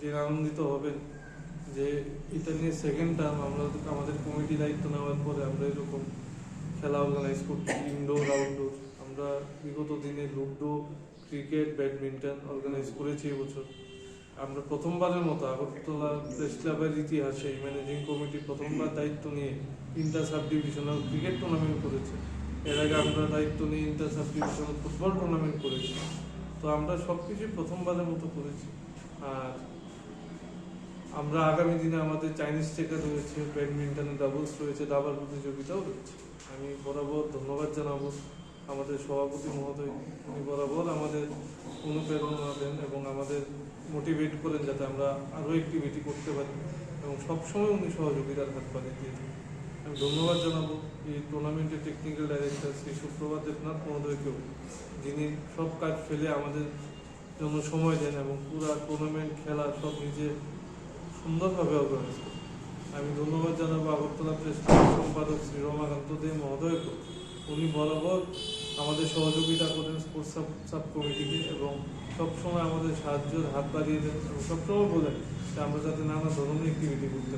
জেনে আনন্দিত হবেন, যে এটা নিয়ে সেকেন্ড টার্ম আমরা আমাদের কমিটি দায়িত্ব নেওয়ার পরে আমরা এরকম খেলা অর্গানাইজ করছি ইনডোর আউটডোর আমরা বিগত দিনে লুডো ক্রিকেট ব্যাডমিন্টন অর্গানাইজ করেছি এবছর। আমরা প্রথমবারের মতো আগরতলা প্রেস ক্লাবের ইতিহাসে ম্যানেজিং কমিটি প্রথমবার দায়িত্ব নিয়ে inter sub divisional cricket tournament করেছে। এর আগে আমরা দায়িত্ব নিয়ে inter sub divisional football tournament করেছি। তো আমরা সব কিছুই প্রথমবারের মতো করেছি। আর আমরা আগামী দিনে আমাদের চাইনিজ টেকার রয়েছে ব্যাডমিন্টনের ডাবলস, রয়েছে দাবার প্রতিযোগিতাও রয়েছে আমি বরাবর ধন্যবাদ জানাব আমাদের সভাপতি মহোদয় উনি বরাবর আমাদের অনুপ্রেরণা দেন এবং আমাদের মোটিভেট করেন যাতে আমরা আরও অ্যাক্টিভিটি করতে পারি এবং সবসময় উনি সহযোগিতার হাত পাড়ি দিয়ে। আমি ধন্যবাদ জানাব এই টুর্নামেন্টের টেকনিক্যাল ডাইরেক্টর শ্রী সুপ্রভাত দেবনাথ মহোদয়কেও, যিনি সব কাজ ফেলে আমাদের জন্য সময় দেন এবং পুরা টুর্নামেন্ট খেলা সব নিজে সুন্দরভাবে অর্গানাইজ আমি ধন্যবাদ জানাব আগরতলা প্রেস সম্পাদক শ্রী রমাকান্ত দে মহোদয়কে। উনি বরাবর আমাদের সহযোগিতা করেন স্পোর্টস সাব সাব কমিটিকে এবং সবসময় আমাদের সাহায্যের হাত বাড়িয়ে দেন এবং সবসময় বলেন যে আমরা যাতে নানা ধরনের অ্যাক্টিভিটি করতে